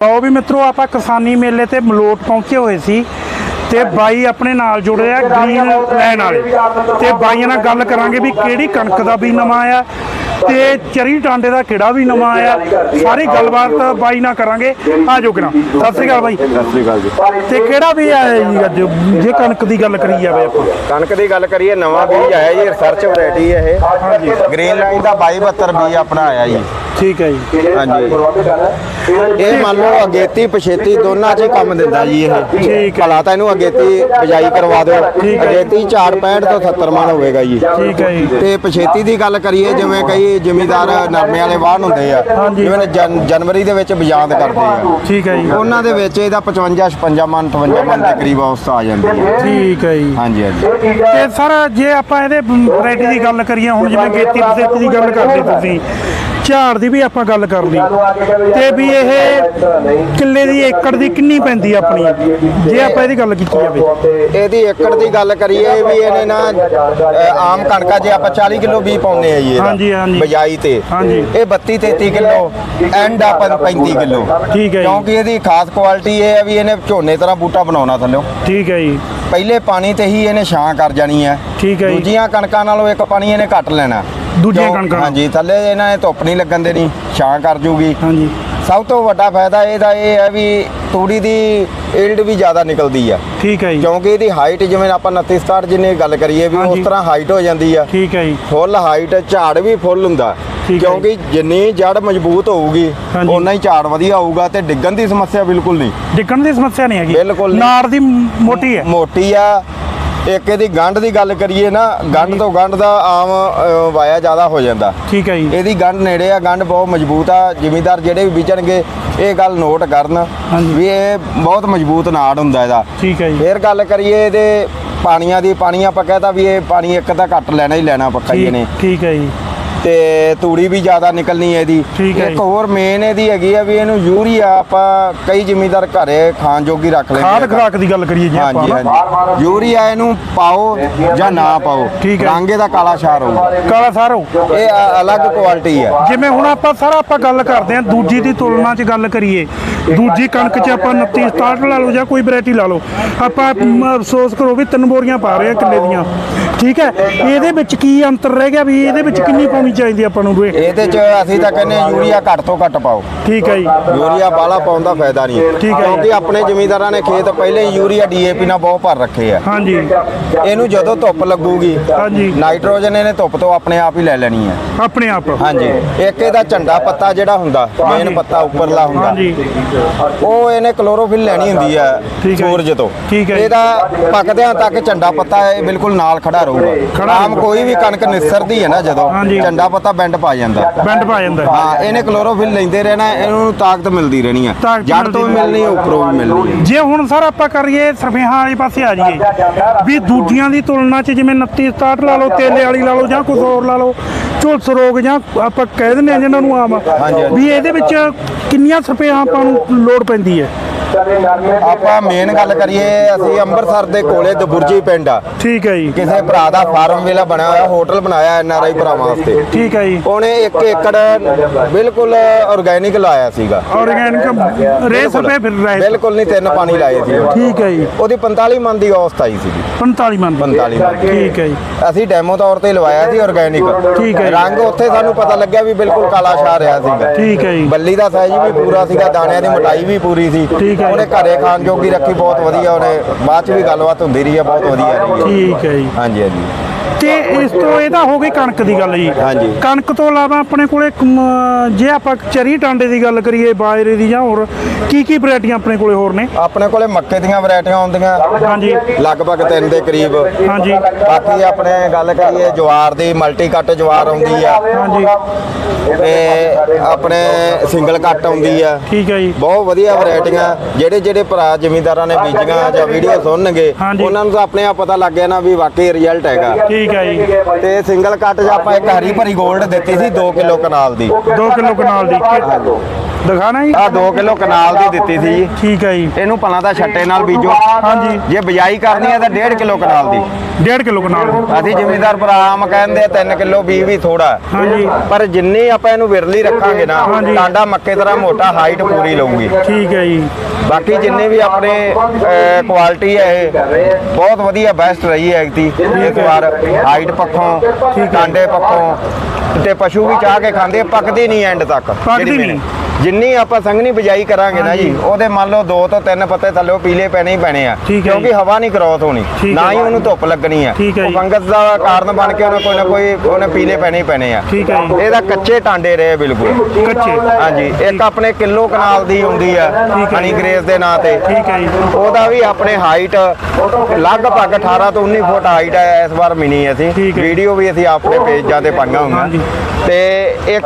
ਲਓ ਵੀ ਮਿੱਤਰੋ ਆਪਾਂ ਕਿਸਾਨੀ ਮੇਲੇ ਤੇ ਮਲੋਟ ਪਹੁੰਚੇ ਹੋਏ ਸੀ ਤੇ ਬਾਈ ਆਪਣੇ ਨਾਲ ਜੁੜੇ ਆ ਗ੍ਰੀਨ ਲੈਣ ਵਾਲੇ। ਤੇ ਬਾਈਆਂ ਨਾਲ ਗੱਲ ਕਰਾਂਗੇ ਵੀ ਕਿਹੜੀ ਕਣਕ ਦਾ ਵੀ ਨਵਾਂ ਆਇਆ ਤੇ ਚਰੀ ਟਾਂਡੇ ਦਾ ਕਿਹੜਾ ਵੀ ਨਵਾਂ ਆਇਆ। ਸਾਰੀ ਗੱਲਬਾਤ ਬਾਈ ਨਾਲ ਕਰਾਂਗੇ। ਆ ਜੋ ਕਰਾਂ। ਸਤਿ ਸ੍ਰੀ ਅਕਾਲ ਬਾਈ। ਸਤਿ ਸ੍ਰੀ ਅਕਾਲ ਜੀ। ਤੇ ਕਿਹੜਾ ਵੀ ਆਇਆ ਜੀ ਅੱਜ? ਜੇ ਕਣਕ ਦੀ ਗੱਲ ਕਰੀ ਜਾਵੇ ਆਪਾਂ। ਕਣਕ ਦੀ ਗੱਲ ਕਰੀਏ ਨਵਾਂ ਬੀਜ ਆਇਆ ਜੀ ਰਿਸਰਚ ਵੈਰਾਈਟੀ ਹੈ ਇਹ ਗ੍ਰੀਨ ਲਾਈਨ ਦਾ 2272 ਬੀਜ ਆਪਣਾ ਆਇਆ ਜੀ। ਠੀਕ ਹੈ ਜੀ। ਹਾਂਜੀ। ਇਹ ਮੰਨ ਲਓ ਅਗੇਤੀ ਪਛੇਤੀ ਦੋਨਾਂ 'ਚ ਹੀ ਕੰਮ ਦਿੰਦਾ ਜੀ ਇਹ। ਠੀਕ ਹੈ। ਭਲਾ ਤਾਂ ਇਹਨੂੰ ਅਗੇਤੀ ਬਜਾਈ ਕਰਵਾ ਦਿਓ। ਅਗੇਤੀ 4 65 ਤੋਂ 70 ਮਣ ਹੋਵੇਗਾ ਜੀ। ਠੀਕ ਹੈ ਜੀ। ਤੇ ਪਛੇਤੀ ਦੀ ਗੱਲ ਕਰੀਏ ਜਿਵੇਂ ਕਈ ਜ਼ਿਮੀਦਾਰ ਨਰਮੇ ਵਾਲੇ ਵਾਹਨ ਹੁੰਦੇ ਆ। ਜਿਵੇਂ ਜਨ- ਜਨਵਰੀ ਦੇ ਵਿੱਚ ਬਜਾਂਦ ਕਰਦੇ ਆ। ਠੀਕ ਹੈ ਜੀ। ਉਹਨਾਂ ਦੇ ਵਿੱਚ ਇਹਦਾ 55 56 ਮਨ 58 ਮਨ ਦੇ ਕਰੀਬ ਆ ਜਾਂਦੀ ਹੈ। ਠੀਕ ਹੈ ਜੀ। ਹਾਂਜੀ ਹਾਂਜੀ। ਤੇ ਸਰ ਜੇ ਆਪਾਂ ਇਹਦੇ ਵੈਰਾਈਟੀ ਦੀ ਗੱਲ ਕਰੀਏ ਹੁਣ ਜਿਵੇਂ ਗੇਤੀ ਪਸੇਤੀ ਦੀ ਗੱਲ ਕਰਦੇ ਤੁਸੀਂ ਝਾੜ ਦੀ ਵੀ ਆਪਾਂ ਗੱਲ ਕਰ ਲਈ ਤੇ ਵੀ ਇਹ ਕਿੱਲੇ ਦੀ ਏਕੜ ਦੀ ਕਿੰਨੀ ਪੈਂਦੀ ਆਪਣੀ? ਜੇ ਆਪਾਂ ਇਹਦੀ ਗੱਲ ਕੀਤੀ ਜਾਵੇ। ਇਹਦੀ ਏਕੜ ਦੀ ਗੱਲ ਕਰੀਏ ਵੀ ਇਹਨੇ ਨਾ ਆਮ ਕਣਕਾਂ ਜੇ ਆਪਾਂ 40 ਕਿਲੋ ਵੀ ਪਾਉਂਦੇ ਆ ਜੀ ਹਾਂਜੀ, ਹਾਂਜੀ। ਬਜਾਈ ਤੇ। ਇਹ 32 33 ਕਿਲੋ ਐਂਡ ਆਪਾਂ 35 ਕਿਲੋ। ਠੀਕ ਹੈ। ਕਿਉਂਕਿ ਇਹਦੀ ਖਾਸ ਕੁਆਲਿਟੀ ਇਹ ਹੈ ਵੀ ਇਹਨੇ ਝੋਨੇ ਤਰ੍ਹਾਂ ਬੂਟਾ ਬਣਾਉਣਾ ਥੱਲਿਓ। ਠੀਕ ਹੈ ਜੀ। ਪਹਿਲੇ ਪਾਣੀ ਤੇ ਹੀ ਇਹਨੇ ਛਾਂ ਕਰ ਜਾਣੀ ਹੈ। ਠੀਕ ਹੈ ਜੀ। ਦੂਜੀਆਂ ਕਣਕਾਂ ਨਾਲੋਂ ਇੱਕ ਪਾਣੀ ਇਹਨੇ ਘੱਟ ਲੈਣਾ। ਦੂਜੀਆਂ ਕਣਕਾਂ। ਹਾਂਜੀ ਥੱਲੇ ਇਹਨਾਂ ਨੇ ਧੁੱਪ ਨਹੀਂ ਲੱਗਣ ਦੇਣੀ ਛਾਂ ਕਰ ਜੂਗੀ। ਹਾਂਜੀ। ਸਭ ਤੋਂ ਵੱਡਾ ਫਾਇਦਾ ਇਹਦਾ ਇਹ ਹੈ ਵੀ ਤੂੜੀ ਦੀ ਈਲਡ ਵੀ ਜ਼ਿਆਦਾ ਨਿਕਲਦੀ ਹੈ ਠੀਕ ਹੈ ਜੀ। ਕਿਉਂਕਿ ਇਹਦੀ ਹਾਈਟ ਜਿਵੇਂ ਆਪਾਂ 29 67 ਜਿੰਨੀ ਗੱਲ ਕਰੀਏ ਵੀ। ਉਸ ਤਰ੍ਹਾਂ ਹਾਈਟ ਹੋ ਜਾਂਦੀ ਆ। ਠੀਕ ਹੈ ਜੀ। ਫੁੱਲ ਹਾਈਟ ਝਾੜ ਵੀ ਫੁੱਲ ਹੁੰਦਾ। ਕਿਉਂਕਿ ਜਿੰਨੀ ਜੜ ਮਜ਼ਬੂਤ ਹੋਊਗੀ। ਓਨਾ ਹੀ ਝਾੜ ਵਧੀਆ ਹੋਊਗਾ ਤੇ ਡਿੱਗਣ ਦੀ ਸਮੱਸਿਆ ਬਿਲਕੁਲ ਨਹੀਂ। ਡਿੱਗਣ ਦੀ ਸਮੱਸਿਆ ਨਹੀਂ ਹੈਗੀ। ਬਿਲਕੁਲ। ਨਾੜ ਦੀ ਮੋਟੀ ਹੈ। ਮੋਟੀ ਆ ਇੱਕ ਇਹਦੀ ਗੰਢ ਦੀ ਗੱਲ ਕਰੀਏ ਨਾ ਗੰਢ ਤੋਂ ਗੰਢ ਦਾ ਆਮ ਅ, ਵਾਇਆ ਜ਼ਿਆਦਾ ਹੋ ਜਾਂਦਾ। ਠੀਕ ਹੈ ਜੀ। ਇਹਦੀ ਗੰਢ ਨੇੜੇ ਆ ਗੰਢ ਬਹੁਤ ਮਜ਼ਬੂਤ ਆ ਜ਼ਿਮੀਦਾਰ ਜਿਹੜੇ ਵੀ ਬੀਜਣਗੇ ਇਹ ਗੱਲ ਨੋਟ ਕਰਨ ਹਾਂਜੀ। ਵੀ ਇਹ ਬਹੁਤ ਮਜ਼ਬੂਤ ਨਾੜ ਹੁੰਦਾ ਇਹਦਾ। ਠੀਕ ਹੈ ਜੀ। ਫੇਰ ਗੱਲ ਕਰੀਏ ਇਹਦੇ ਪਾਣੀਆਂ ਦੀ ਪਾਣੀ ਆਪਾਂ ਕਹਤਾ ਵੀ ਇਹ ਪਾਣੀ ਇੱਕ ਤਾਂ ਘੱਟ ਲੈਣਾ ਹੀ ਲੈਣਾ ਪੱਕਾ ਹੀ ਇਹਨੇ। ਠੀਕ ਠੀਕ ਹੈ ਜੀ। ਤੇ ਤੂੜੀ ਵੀ ਜ਼ਿਆਦਾ ਨਿਕਲਣੀ ਹੈ ਇਹਦੀ ਠੀਕ ਹੈ ਇੱਕ। ਹੋਰ ਮੇਨ ਇਹਦੀ ਹੈਗੀ ਆ ਵੀ ਇਹਨੂੰ ਯੂਰੀਆ ਆਪਾਂ ਕਈ ਜ਼ਿਮੀਦਾਰ ਘਰੇ ਖਾਣ ਜੋਗੀ ਰੱਖ ਲੈਂਦੇ ਖਾਦ ਆ। ਖਰਾਕ ਦੀ ਗੱਲ ਕਰੀਏ ਜੇ ਆਪਾਂ ਹਾਂਜੀ ਨਾ। ਹਾਂਜੀ ਯੂਰੀਆ ਇਹਨੂੰ ਪਾਓ ਜਾਂ ਨਾ ਪਾਓ ਠੀਕ ਹੈ। ਰੰਗ ਇਹਦਾ ਕਾਲਾ ਸ਼ਾਰ ਹੋਊਗਾ ਕਾਲਾ ਸਾਰੋ ਇਹ ਅ- ਅਲੱਗ ਕੁਆਲਿਟੀ ਹੈ ਜਿਵੇਂ ਹੁਣ ਆਪਾਂ ਸਾਰਾ ਆਪਾਂ ਗੱਲ ਕਰਦੇ ਹਾਂ ਦੂਜੀ ਦੀ ਤੁਲਨਾ 'ਚ ਗੱਲ ਕਰੀਏ ਦੂਜੀ ਕਣਕ 'ਚ ਆਪਾਂ 29 67 ਲਾ ਲਓ ਜਾਂ ਕੋਈ ਵੈਰਾਈਟੀ ਲਾ ਲਓ ਆਪਾਂ ਮ, ਅਫਸੋਸ ਕਰੋ ਵੀ ਤਿੰਨ ਬੋਰੀਆਂ ਪਾ ਰਹੇ ਆ ਕਿੱਲੇ ਦੀਆਂ ਠੀਕ ਹੈ ਇਹਦੇ ਵਿੱਚ ਕੀ ਅੰਤਰ ਰਹਿ ਗਿਆ ਵੀ ਇਹਦੇ ਵਿੱਚ ਕਿੰਨੀ ਪਾਉਣੀ ਚਾਹੀਦੀ ਆਪਾਂ ਨੂੰ ਰੇ ਇਹਦੇ ਚ ਅਸੀਂ ਤਾਂ ਕਹਿੰਦੇ ਹਾਂ ਯੂਰੀਆ ਘੱਟ ਤੋਂ ਘੱਟ ਪਾਓ। ਠੀਕ ਹੈ ਜੀ। ਯੂਰੀਆ ਬਾਲਾ ਪਾਉਣ ਦਾ ਫਾਇਦਾ ਨਹੀਂ। ਠੀਕ ਹੈ। ਕਿਉਂਕਿ ਆਪਣੇ ਜ਼ਿਮੀਂਦਾਰਾਂ ਨੇ ਖੇਤ ਪਹਿਲੇ ਹੀ ਯੂਰੀਆ ਡੀਏਪੀ ਨਾਲ ਬਹੁਤ ਭਰ ਰੱਖੇ ਆ। ਹਾਂਜੀ। ਇਹਨੂੰ ਜਦੋਂ ਧੁੱਪ ਲੱਗੂਗੀ ਹਾਂਜੀ। ਨਾਈਟ੍ਰੋਜਨ ਇਹਨੇ ਧੁੱਪ ਤੋਂ ਆਪਣੇ ਆਪ ਹੀ ਲੈ ਲੈਣੀ ਹੈ ਆਪਣੇ ਆਪ। ਹਾਂਜੀ। ਇੱਕ ਇਹਦਾ ਝੰਡਾ ਪੱਤਾ ਜਿਹੜਾ ਹੁੰਦਾ। ਮੇਨ ਪੱਤਾ ਉੱਪਰਲਾ ਹੁੰਦਾ ਹਾਂਜੀ। ਉਹ ਇਹਨੇ ਕਲੋਰੋਫਿਲ ਲੈਣੀ ਹੁੰਦੀ ਹੈ ਠੀਕ ਹੈ। ਸੂਰਜ ਤੋਂ। ਠੀਕ ਹੈ। ਇਹਦਾ ਪੱਕਦਿਆਂ ਤੱਕ ਝੰਡਾ ਪੱਤਾ ਇਹ ਬਿਲਕੁਲ ਨਾਲ ਖੜਾ ਰਹੂਗਾ। ਖੜਾ ਆਮ ਕੋਈ ਵੀ ਕਣਕ ਨਿਸਰਦੀ ਹੈ ਨਾ ਜਦੋਂ ਹਾਂਜੀ। ਝੰਡਾ ਪੱਤਾ ਬੈਂਡ ਪਾ ਜਾਂਦਾ। ਬੈਂਡ ਪਾ ਜਾਂਦਾ। ਹੈ। ਇਹਨੇ ਕਲੋਰੋਫਿਲ ਲੈਂਦੇ ਰਹਿਣਾ ਇਹਨੂੰ ਤਾਕਤ ਮਿਲਦੀ ਰਹਿਣੀ ਤਾਕਤ ਜੜ ਤੋਂ ਵੀ ਮਿਲਣੀ ਉੱਪਰੋਂ ਵੀ ਮਿਲਣੀ ਜੇ ਹੁਣ ਸਰ ਆਪਾਂ ਕਰੀਏ ਸਰਫੇਹਾਂ ਵਾਲੇ ਪਾਸੇ ਆ ਜਾਈਏ ਵੀ ਦੂਜੀਆਂ ਦੀ ਤੁਲਨਾ 'ਚ ਜਿਵੇਂ 29 67 ਲਾ ਲਓ ਤੇਲੇ ਵਾਲੀ ਲਾ ਲਓ ਜਾਂ ਕੁਝ ਹੋਰ ਲਾ ਲਓ ਝੁਲਸ ਰੋਗ ਜਾਂ ਆਪਾਂ ਕਹਿ ਦਿੰਦੇ ਆ ਜਿਹਨਾਂ ਨੂੰ ਆਮ। ਵੀ ਇਹਦੇ ਵਿੱਚ ਕਿੰਨੀਆਂ ਸਰਫੇਹਾਂ ਆਪਾਂ ਨੂੰ ਲੋੜ ਪੈਂਦੀ ਹੈ? ਆਪਾਂ ਮੇਨ ਗੱਲ ਕਰੀਏ ਅਸੀਂ ਅੰਮ੍ਰਿਤਸਰ ਦੇ ਕੋਲੇ ਦਬੁਰਜੀ ਪਿੰਡ ਆ। ਠੀਕ ਹੈ ਜੀ। ਕਿਸੇ ਭਰਾ ਦਾ ਫਾਰਮ ਵੇਲਾ ਬਣਿਆ ਹੋਇਆ ਹੋਟਲ ਬਣਾਇਆ ਐਨ ਆਰ ਆਈ ਭਰਾਵਾਂ ਵਾਸਤੇ। ਠੀਕ ਹੈ ਜੀ। ਉਹਨੇ 1 ਏਕੜ ਬਿਲਕੁਲ ਆਰਗੇਨਿਕ ਲਾਇਆ ਸੀਗਾ। ਆਰਗੈਨਿਕ ਰੇ ਸਪੇ ਫਿਰ ਰਹੇ। ਬਿਲਕੁਲ ਨਹੀਂ ਤਿੰਨ ਪਾਣੀ ਲਾਏ ਸੀ। ਠੀਕ ਹੈ ਜੀ। ਉਹਦੀ 45 ਮਨ ਦੀ ਔਸਤ ਆਈ ਸੀਗੀ। 45 ਮੰਨ 45 ਮਨ ਠੀਕ ਹੈ ਜੀ। ਅਸੀਂ ਡੈਮੋ ਤੌਰ ਤੇ ਲਵਾਇਆ ਸੀ ਆਰਗੇਨਿਕ ਠੀਕ ਹੈ। ਰੰਗ ਉੱਥੇ ਸਾਨੂੰ ਪਤਾ ਲੱਗਿਆ ਵੀ ਬਿਲਕੁਲ ਕਾਲਾ ਛਾ ਰਿਹਾ ਸੀਗਾ। ਠੀਕ ਹੈ ਜੀ। ਬੱਲੀ ਦਾ ਸਾਈਜ਼ ਵੀ ਪੂਰਾ ਸੀਗਾ ਦਾਣਿਆਂ ਦੀ ਮੋਟਾਈ ਵੀ ਪੂਰੀ ਸੀ। ਠੀਕ ਹੈ। ਉਹਨੇ ਘਰੇ ਖਾਣ ਜੋਗੀ ਰੱਖੀ ਬਹੁਤ ਵਧੀਆ। ਉਹਨੇ ਬਾਅਦ ਚ ਵੀ ਗੱਲਬਾਤ ਹੁੰਦੀ ਰਹੀ ਹੈ ਬਹੁਤ ਵਧੀਆ ਰਹੀ ਹੈ। ਠੀਕ ਹੈ ਜੀ। ਹਾਂਜੀ ਹਾਂਜੀ। ਤੇ ਇਸ ਤੋਂ ਇਹਦਾ ਹੋ ਗਈ ਕਣਕ ਦੀ ਗੱਲ ਜੀ। ਹਾਂਜੀ। ਕਣਕ ਤੋਂ ਇਲਾਵਾ ਆਪਣੇ ਕੋਲੇ ਕਮ- ਜੇ ਆਪਾਂ ਚਰੀ ਟਾਂਡੇ ਦੀ ਗੱਲ ਕਰੀਏ ਬਾਜਰੇ ਦੀ ਜਾਂ ਹੋਰ ਕੀ ਕੀ ਵੈਰਾਈਟੀਆਂ ਆਪਣੇ ਕੋਲੇ ਹੋਰ ਨੇ? ਆਪਣੇ ਕੋਲੇ ਮੱਕੇ ਦੀਆਂ ਵੈਰਾਈਟੀਆਂ ਆਉਂਦੀਆਂ। ਹਾਂਜੀ। ਲਗਭਗ ਤਿੰਨ ਦੇ ਕਰੀਬ। ਹਾਂਜੀ। ਬਾਕੀ ਆਪਣੇ ਗੱਲ ਕਰੀਏ ਜਵਾਰ ਦੀ ਮਲਟੀ ਕੱਟ ਜਵਾਰ ਆਉਂਦੀ ਆ। ਹਾਂਜੀ। ਤੇ ਆਪਣੇ ਸਿੰਗਲ ਕੱਟ ਆਉਂਦੀ ਆ। ਠੀਕ ਹੈ ਜੀ। ਬਹੁਤ ਵਧੀਆ ਵੈਰਾਈਟੀਆਂ। ਜਿਹੜੇ ਜਿਹੜੇ ਭਰਾ ਜ਼ਿਮੀਂਦਾਰਾਂ ਨੇ ਬੀਜੀਆਂ ਜਾਂ ਵੀਡੀਓ ਸੁਣਨਗੇ ਹਾਂਜੀ। ਉਹਨਾਂ ਨੂੰ ਤਾਂ ਆਪਣੇ ਆਪ ਪਤਾ ਲੱਗ ਗਿਆ ਨਾ ਵੀ ਵਾਕਈ ਰਿਜ਼ਲਟ ਹੈਗਾ। ਠੀਕ ਹੈ ਜੀ। ਤੇ ਸਿੰਗਲ ਕੱਟ 'ਚ ਆਪਾਂ ਇੱਕ ਹਰੀ ਭਰੀ 골ਡ ਦਿੱਤੀ ਸੀ 2 ਕਿਲੋ ਕਨਾਲ ਦੀ। 2 ਕਿਲੋ ਕਨਾਲ ਦੀ। ਦਿਖਾਣਾ ਜੀ। ਆ 2 ਕਿਲੋ ਕਨਾਲ ਦੀ ਦਿੱਤੀ ਸੀ ਜੀ। ਠੀਕ ਹੈ ਜੀ। ਇਹਨੂੰ ਭਲਾ ਤਾਂ ਛੱਟੇ ਨਾਲ ਬੀਜੋ। ਹਾਂਜੀ। ਜੇ ਬਿਜਾਈ ਕਰਨੀ ਹੈ ਤਾਂ 1.5 ਕਿਲੋ ਕਨਾਲ ਦੀ। 1.5 ਕਿਲੋ ਕਨਾਲ ਅਸੀਂ ਜ਼ਿਮੀਂਦਾਰ ਭਰਾ ਆਮ ਕਹਿੰਦੇ 3 ਕਿਲੋ ਬੀ ਵੀ ਥੋੜਾ ਹਾਂਜੀ। ਪਰ ਜਿੰਨੀ ਆਪਾਂ ਇਹਨੂੰ ਵਿਰਲੀ ਰੱਖਾਂਗੇ ਨਾ। ਟਾਂਡਾ ਮੱਕੇ ਤਰ੍ਹਾਂ ਮੋਟਾ ਹਾਈਟ ਪੂਰੀ ਲਊਗੀ। ਠੀਕ ਹੈ ਜੀ। ਬਾਕੀ ਜਿੰਨੇ ਵੀ ਆਪਣੇ ਕੁਆਲਿਟੀ ਹੈ ਇਹ ਬਹੁਤ ਵਧੀਆ ਬੈਸਟ ਰਹੀ ਹੈ ਐਗਤੀ ਇਸ ਵਾਰ ਹਾਈਟ ਪੱਖੋਂ ਟਾਂਡੇ ਪੱਖੋਂ। ਤੇ ਪਸ਼ੂ ਵੀ ਚਾਹ ਕੇ ਖਾਂਦੇ ਪੱਕਦੀ ਨਹੀਂ ਐਂਡ ਤੱਕ ਪੱਕਦੀ ਨਹੀਂ। ਜਿੰਨੀ ਆਪਾਂ ਸੰਘਣੀ ਬਿਜਾਈ ਕਰਾਂਗੇ ਨਾ ਜੀ ਉਹਦੇ ਮੰਨ ਲਓ 2 ਤੋਂ 3 ਪੱਤੇ ਥੱਲੇ ਪੀਲੇ ਪੈਣੇ ਹੀ ਪੈਣੇ ਆ ਕਿਉਂਕਿ ਹਵਾ ਨਹੀਂ ਕ੍ਰੋਸ ਹੋਣੀ ਨਾ ਹੈ। ਉਹਨੂੰ ਧੁੱਪ ਲੱਗਣੀ ਆ ਉਹ। ਫੰਗਸ ਦਾ ਕਾਰਨ ਬਣ ਕੇ ਉਹਨੇ ਕੋਈ ਨਾ ਕੋਈ ਉਹਨੇ ਪੀਲੇ ਪੈਣੇ ਹੀ ਪੈਣੇ ਆ। ਇਹਦਾ ਕੱਚੇ ਟਾਂਡੇ ਰਹੇ ਬਿਲਕੁਲ ਕੱਚੇ ਹਾਂਜੀ ਇੱਕ ਆਪਣੇ ਕਿਲੋ ਕਨਾਲ ਦੀ ਹੁੰਦੀ ਆ ਠੀਕ ਹੈ ਹਨੀ ਜੀ। ਗ੍ਰੇਸ ਦੇ ਨਾਂ ਤੇ ਠੀਕ ਹੈ ਜੀ ਉਹਦਾ ਵੀ ਆਪਣੇ ਹਾਈਟ ਲਗਭਗ 18 ਤੋਂ 19 ਫੁੱਟ ਹਾਈਟ ਹੈ ਇਸ ਵਾਰ ਮਿਨੀ ਅਸੀਂ। ਵੀਡੀਓ ਵੀ ਅਸੀਂ ਆਪਣੇ ਪੇਜਾਂ ਤੇ ਪਾਈਆਂ। ਹੋਈਆਂ ਤੇ ਇੱਕ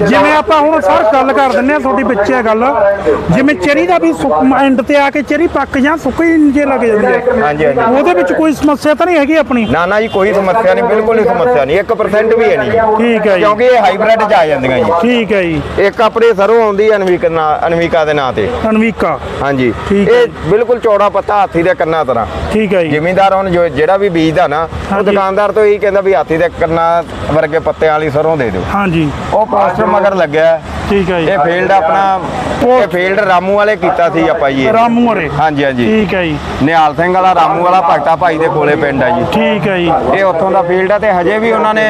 ਜਿਵੇਂ ਆਪਾਂ ਹੁਣ ਸਰ ਗੱਲ ਕਰ ਦਿੰਨੇ ਆ ਤੁਹਾਡੀ ਵਿੱਚ ਇਹ ਗੱਲ। ਜਿਵੇਂ ਚਰੀ ਦਾ ਵੀ ਐਂਡ ਤੇ ਆ ਕੇ ਚਰੀ ਪੱਕ ਜਾਂ ਸੁੱਕੀ ਜੇ ਲੱਗ ਜਾਂਦੀ ਹੈ। ਹਾਂਜੀ ਹਾਂਜੀ। ਉਹਦੇ ਵਿੱਚ ਕੋਈ ਸਮੱਸਿਆ ਤਾਂ ਨਹੀਂ ਹੈਗੀ ਆਪਣੀ? ਨਾ ਨਾ ਜੀ ਕੋਈ ਸਮੱਸਿਆ ਨਹੀਂ ਬਿਲਕੁਲ ਹੀ ਸਮੱਸਿਆ ਨਹੀਂ। 1% ਵੀ ਹੈ ਨਹੀਂ ਠੀਕ ਹੈ ਜੀ। ਕਿਉਂਕਿ ਇਹ ਹਾਈਬ੍ਰਿਡ ਚ ਆ ਜਾਂਦੀਆਂ ਜੀ। ਠੀਕ ਹੈ ਜੀ। ਇੱਕ ਆਪਣੀ ਸਰੋਂ ਆਉਂਦੀ ਹੈ ਅਨਵੀਕਾ ਅਨਵੀਕਾ ਦੇ ਨਾਂ ਤੇ। ਅਨਵੀਕਾ। ਹਾਂਜੀ। ਹੈ। ਇਹ ਬਿਲਕੁਲ ਚੌੜਾ ਪੱਤਾ ਹਾਥੀ ਦੇ ਕੰਨਾਂ ਤਰ੍ਹਾਂ। ਠੀਕ ਹੈ ਜੀ। ਜ਼ਿਮੀਂਦਾਰ ਹੁਣ ਜਿਹੜਾ ਵੀ ਬੀਜਦਾ ਨਾ ਉਹ। ਦੁਕਾਨਦਾਰ ਤੋਂ ਇਹੀ ਕਹਿੰਦਾ ਵੀ ਹਾਥੀ ਦੇ ਕੰਨਾਂ ਵਰਗੇ ਪੱਤਿਆਂ ਵਾਲੀ ਸਰੋਂ ਦੇ ਦਿਓ। ਹਾਂਜੀ। ਉਹ ਪੋਸਟਰ ਮਗਰ ਲੱਗਿਆ। ਹੈ। ਠੀਕ ਹੈ ਜੀ। ਇਹ ਫੀਲਡ ਆਪਣਾ ਇਹ ਫੀਲਡ ਰਾਮੂ ਵਾਲੇ ਕੀਤਾ ਸੀ ਆਪਾਂ ਜੀ ਇਹ। ਰਾਮੂ ਹਰੇ ਹਾਂਜੀ ਹਾਂਜੀ। ਠੀਕ ਹੈ ਜੀ। ਨਿਹਾਲ ਸਿੰਘ ਵਾਲਾ ਰਾਮੂ ਵਾਲਾ ਭਗਤਾ ਭਾਈ ਦੇ ਕੋਲੇ ਪਿੰਡ ਆ ਜੀ। ਠੀਕ ਹੈ ਜੀ। ਇਹ ਉੱਥੋਂ ਦਾ ਫੀਲਡ ਆ ਤੇ ਹਜੇ ਵੀ ਉਹਨਾਂ ਨੇ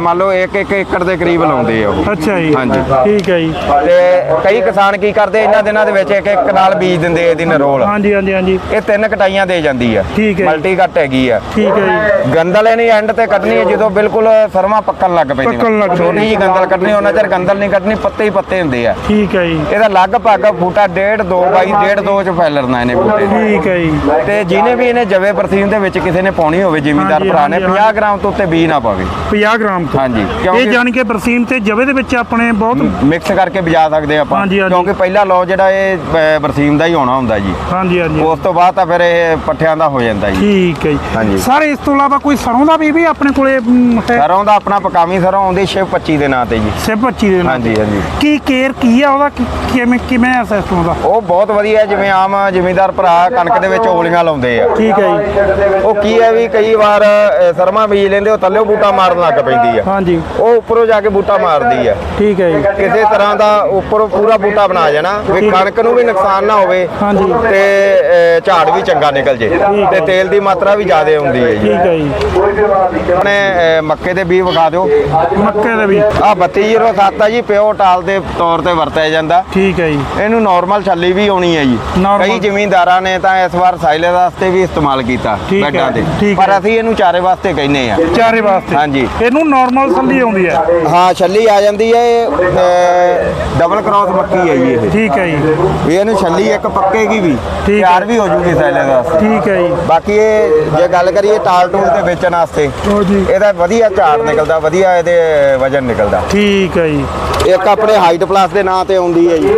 ਮੰਨ ਲਓ 1-1 ਏਕੜ ਦੇ ਕਰੀਬ ਲਾਉਂਦੇ ਆ ਉਹ। ਅੱਛਾ ਜੀ। ਹਾਂਜੀ। ਠੀਕ ਹੈ ਜੀ। ਤੇ ਕਈ ਕਿਸਾਨ ਕੀ ਕਰਦੇ ਇਹਨਾਂ ਦਿਨਾਂ ਦੇ ਵਿੱਚ ਇੱਕ ਇੱਕ ਨਾਲ ਬੀਜ ਦਿੰਦੇ ਇਹਦੀ ਨਰੋਲ। ਹਾਂਜੀ ਹਾਂਜੀ ਹਾਂਜੀ। ਇਹ ਤਿੰਨ ਕਟਾਈਆਂ ਦੇ ਜਾਂਦੀ ਆ। ਠੀਕ ਹੈ। ਮਲਟੀ ਕੱਟ ਹੈਗੀ ਆ। ਠੀਕ ਹੈ ਜੀ। ਗੰਦਲ ਇਹਨੇ ਐਂਡ ਤੇ ਕੱਢਣੀ ਹੈ ਜਦੋਂ ਬਿਲਕੁਲ ਸਰਮਾ ਪੱਕਣ ਲੱਗ ਪੈਂਦੀ ਪੱਕਣ ਲੱਗ ਛੋਟੀ ਜੀ ਗੰਦਲ ਕੱਢਣੀ ਉਹਨਾਂ ਚਿਰ ਗੰਦਲ ਨਹੀਂ ਕੱਢਣੀ ਪੱਤੇ ਹੀ ਪੱਤੇ ਹੁੰਦੇ ਆ। ਠੀਕ ਹੈ ਜੀ। ਇਹਦਾ ਲਗਭਗ ਬੂਟਾ 1.5 2 ਬਾਈ 1.5 2 ਚ ਫੈਲਰਨਾ ਇਹਨੇ ਬੂਟੇ ਨੂੰ। ਠੀਕ ਹੈ ਜੀ। ਤੇ ਜਿਹਨੇ ਵੀ ਇਹਨੇ ਜਵੇ ਬਰਸੀਨ ਦੇ ਵਿੱਚ ਕਿਸੇ ਨੇ ਪਾਉਣੀ ਹੋਵੇ ਜ਼ਿਮੀਂਦਾਰ ਭਰਾ ਨੇ ਹਾਂਜੀ, 50 ਗ੍ਰਾਮ ਤੋਂ ਉੱਤੇ ਬੀਜ ਨਾ ਪਾਵੇ। 50 ਗ੍ਰਾਮ ਤੋਂ। ਹਾਂਜੀ ਇਹ ਜਾਣੀ ਕਿ ਬਰਸੀਮ ਤੇ ਜਵੇ ਦੇ ਵਿੱਚ ਆਪਣੇ ਬਹੁਤ ਮਿਕਸ ਕਰਕੇ ਬੀਜਾ ਸਕਦੇ ਆਪਾਂ। ਕਿਉਂਕਿ ਪਹਿਲਾ ਲੋ ਜਿਹੜਾ ਇਹ ਬਰਸੀਮ ਦਾ ਹੀ ਹੋਣਾ ਹੁੰਦਾ ਜੀ। ਹਾਂਜੀ ਹਾਂਜੀ। ਉਸ ਤੋਂ ਬਾਅਦ ਤਾਂ ਫਿਰ ਇਹ ਪੱਠਿਆਂ ਦਾ ਹੋ ਜਾਂਦਾ ਜੀ। ਠੀਕ ਹੈ ਜੀ। ਹਾਂਜੀ। ਸਰ ਇਸ ਤੋਂ ਇਲਾਵਾ ਕੋਈ ਸਰੋਂ ਦਾ ਵੀ ਵੀ ਆਪਣੇ ਕੋਲੇ ਹੈ? ਸਰੋਂ ਦਾ ਆਪਣਾ ਪਕਾਵੀ ਸਰੋਂ ਆਉਂਦੀ ਸ਼ਿਵ 25 ਦੇ ਨਾਂ ਤੇ ਜੀ। ਸਿਰ 25 ਦੇ ਨਾਲ ਹਾਂਜੀ ਹਾਂਜੀ। ਕੀ ਕੇਅਰ ਕੀ ਆ ਉਹਦਾ? ਕੀ- ਕਿਵੇਂ ਕਿਵੇਂ ਆ ਸਿਸਟਮ ਦਾ ਉਹ ਬਹੁਤ ਵਧੀਆ ਹੈ, ਜਿਵੇਂ ਆਮ ਜ਼ਿਮੀਂਦਾਰ ਭਰਾ ਕਣਕ ਦੇ ਵਿੱਚ ਓਲੀਆਂ ਲਾਉਂਦੇ ਆ। ਠੀਕ ਹੈ ਜੀ। ਉਹ ਕੀ ਹੈ ਵੀ ਕਈ ਵਾਰ ਸਰਮਾ ਬੀਜ ਲੈਂਦੇ ਉਹ ਥੱਲੇ ਬੂਟਾ ਮਾਰਨ ਲੱਗ ਪੈਂਦੀ ਆ। ਹਾਂਜੀ। ਉਹ ਉੱਪਰੋਂ ਜਾ ਕੇ ਬੂਟਾ ਮਾਰਦੀ ਆ। ਠੀਕ ਹੈ ਜੀ। ਕਿਸੇ ਤਰ੍ਹਾਂ ਦਾ ਉੱਪਰੋਂ ਪੂਰਾ ਬੂਟਾ ਬਣਾ ਜਾਣਾ ਵੀ। ਕਣਕ ਨੂੰ ਵੀ ਨੁਕਸਾਨ ਨਾ ਹੋਵੇ ਹਾਂਜੀ। ਤੇ ਝਾੜ ਵੀ ਚੰਗਾ ਨਿਕਲ ਜੇ। ਤੇ ਤੇਲ ਦੀ ਮਾਤਰਾ ਵੀ ਜ਼ਿਆਦਾ ਹੁੰਦੀ ਹੈ ਜੀ। ਠੀਕ ਹੈ ਜੀ। ਆਪਣੇ ਮੱਕੇ ਦੇ ਬੀਜ ਵਿਖਾ ਦਿਓ। ਮੱਕੇ ਦੇ ਵੀ ਆ 3207 ਆ ਜੀ ਪਿਓ ਟਾਲ ਦੇ ਤੌਰ ਤੇ ਵਰਤਿਆ ਜਾਂਦਾ। ਠੀਕ ਹੈ ਜੀ। ਇਹਨੂੰ ਨਾਰਮਲ ਛੱਲੀ ਵੀ ਆਉਣੀ ਹੈ ਜੀ। Normal। ਕਈ ਜ਼ਿਮੀਂਦਾਰਾਂ ਨੇ ਤਾਂ ਇਸ ਵਾਰ ਸਾਈਲੇ ਵਾਸਤੇ ਵੀ ਇਸਤੇਮਾਲ ਕੀਤਾ ਠੀਕ ਹੈ, ਬੈਡਾਂ ਤੇ। ਠੀਕ ਪਰ ਹੈ। ਅਸੀਂ ਇਹਨੂੰ ਚਾਰੇ ਵਾਸਤੇ ਕਹਿੰਨੇ ਆ ਚਾਰੇ ਵਾਸਤੇ। ਹਾਂਜੀ। ਇਹਨੂੰ ਨਾਰਮਲ ਸੰਦੀ ਆਉਂਦੀ ਹੈ। ਹਾਂ ਛੱਲੀ ਆ ਜਾਂਦੀ ਹੈ ਇਹ ਡਬਲ ਕ੍ਰਾਸ ਮੱਕੀ ਹੈ ਜੀ ਇਹ। ਠੀਕ ਹੈ ਜੀ। ਵੀ ਇਹਨੂੰ ਛੱਲੀ ਇੱਕ ਪੱਕੇਗੀ ਵੀ। ਤਿਆਰ ਵੀ ਹੋ ਜੂਗੀ ਸਾਈਲੇ ਵਾਸਤੇ। ਠੀਕ ਹੈ ਜੀ। ਬਾਕੀ ਇਹ ਜੇ ਗੱਲ ਕਰੀਏ ਟਾਲ ਟੂਲ ਤੇ ਵੇਚਣ ਵਾਸਤੇ ਜੀ। ਇਹਦਾ ਵਧੀਆ ਝਾੜ ਨਿਕਲਦਾ ਵਧੀਆ ਇਹਦੇ ਵਜਨ ਨਿਕਲਦਾ। ਠੀਕ ਹੈ ਜੀ। ਇੱਕ ਆਪਣੇ ਹਾਈਟ ਪਲੱਸ ਦੇ ਨਾਂ ਤੇ ਆਉਂਦੀ ਹੈ ਜੀ।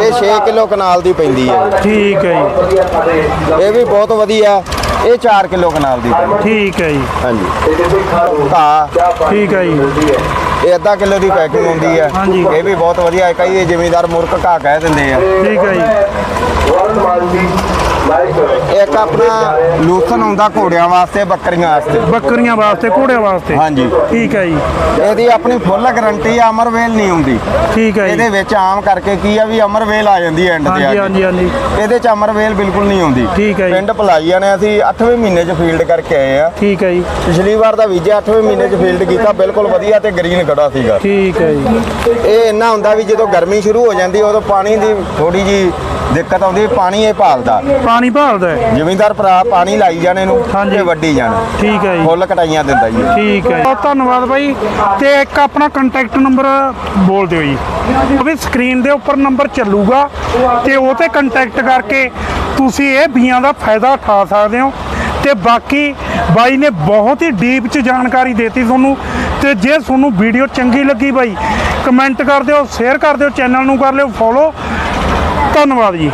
ਇਹ 6 ਕਿਲੋ ਕਨਾਲ ਦੀ ਪੈਂਦੀ ਹੈ। ਠੀਕ ਹੈ ਜੀ। ਇਹ ਵੀ ਬਹੁਤ ਵਧੀਆ। ਇਹ 4 ਕਿਲੋ ਕਨਾਲ ਦੀ ਪੈਂਦੀ। ਠੀਕ ਹੈ ਜੀ। ਹਾਂਜੀ। ਘਾਹ। ਠੀਕ ਹੈ ਜੀ। ਇਹ ਅੱਧਾ ਕਿਲੋ ਦੀ ਪੈਕਿੰਗ ਹੁੰਦੀ ਹੈ। ਇਹ ਵੀ ਬਹੁਤ ਵਧੀਆ। ਹੈ ਕਈ ਜ਼ਿਮੀਂਦਾਰ ਮੁਰਕ ਘਾਹ ਕਹਿ ਦਿੰਦੇ ਆ। ਠੀਕ ਹੈ ਜੀ। ਇੱਕ ਆਪਣਾ ਲੂਸਨ ਹੁੰਦਾ ਘੋੜਿਆਂ ਵਾਸਤੇ ਬੱਕਰੀਆਂ ਵਾਸਤੇ। ਬੱਕਰੀਆਂ ਵਾਸਤੇ ਘੋੜਿਆਂ ਵਾਸਤੇ? ਹਾਂਜੀ। ਠੀਕ ਹੈ ਜੀ। ਇਹਦੀ ਆਪਣੀ ਫੁੱਲ ਗਾਰੰਟੀ ਆ ਅਮਰਵੇਲ ਨਹੀਂ ਹੁੰਦੀ। ਠੀਕ ਹੈ ਇਹਦੇ ਵਿੱਚ ਆਮ ਕਰਕੇ ਕੀ ਆ ਵੀ ਅਮਰਵੇਲ ਆ ਜਾਂਦੀ ਐਂਡ ਤੇ ਆ ਹਾਂਜੀ ਹਾਂਜੀ ਹਾਂਜੀ। ਇਹਦੇ ਚ ਅਮਰਵੇਲ ਬਿਲਕੁਲ ਨਹੀਂ ਆਉਂਦੀ ਠੀਕ ਹੈ ਜੀ। ਪਿੰਡ ਭਲਾਈਆਂ ਨੇ ਅਸੀਂ 8ਵੇਂ ਮਹੀਨੇ ਚ ਫੀਲਡ ਕਰਕੇ ਆਏ ਆ। ਠੀਕ ਹੈ ਜੀ। ਪਿਛਲੀ ਵਾਰ ਦਾ ਵੀਜ਼ਾ 8ਵੇਂ ਮਹੀਨੇ ਚ ਫੀਲਡ ਕੀਤਾ ਬਿਲਕੁਲ ਵਧੀਆ ਤੇ ਗ੍ਰੀਨ ਖੜਾ ਸੀਗਾ। ਠੀਕ ਹੈ ਜੀ। ਇਹ ਇੰਨਾ ਹੁੰਦਾ ਵੀ ਜਦੋਂ ਗਰਮੀ ਸ਼ੁਰੂ ਹੋ ਜਾਂਦੀ ਉਦੋਂ ਪਾਣੀ ਦੀ ਥੋੜੀ ਜੀ ਦਿੱਕਤ ਆਉਂਦੀ ਪਾਣੀ ਇਹ ਭਾਲਦਾ। ਪਾਣੀ ਭਾਲਦਾ ਹੈ। ਜ਼ਿਮੀਂਦਾਰ ਭਰਾ ਪਾਣੀ ਲਾਈ ਜਾਣੇ ਨੂੰ ਹਾਂਜੀ। ਤੇ ਵੱਡੀ ਜਾਣਾ। ਠੀਕ ਹੈ ਜੀ। ਫੁੱਲ ਕਟਾਈਆਂ ਦਿੰਦਾ ਜੀ। ਠੀਕ ਹੈ ਬਹੁਤ ਧੰਨਵਾਦ ਬਾਈ ਤੇ ਇੱਕ ਆਪਣਾ ਕੰਟੈਕਟ ਨੰਬਰ ਬੋਲ ਦਿਓ ਜੀ। ਉਹ ਵੀ ਸਕਰੀਨ ਦੇ ਉੱਪਰ ਨੰਬਰ ਚੱਲੂਗਾ ਤੇ ਉਹ ਤੇ ਕੰਟੈਕਟ ਕਰਕੇ ਤੁਸੀਂ ਇਹ ਬੀਆਂ ਦਾ ਫਾਇਦਾ ਉਠਾ ਸਕਦੇ ਹੋ। ਤੇ ਬਾਕੀ ਬਾਈ ਨੇ ਬਹੁਤ ਹੀ ਡੀਪ ਚ ਜਾਣਕਾਰੀ ਦਿੱਤੀ ਤੁਹਾਨੂੰ। ਤੇ ਜੇ ਤੁਹਾਨੂੰ ਵੀਡੀਓ ਚੰਗੀ ਲੱਗੀ ਬਾਈ ਕਮੈਂਟ ਕਰ ਦਿਓ ਸ਼ੇਅਰ ਕਰ ਦਿਓ ਚੈਨਲ ਨੂੰ ਕਰ ਲਿਓ ਫੋਲੋ ਧੰਨਵਾਦ ਜੀ।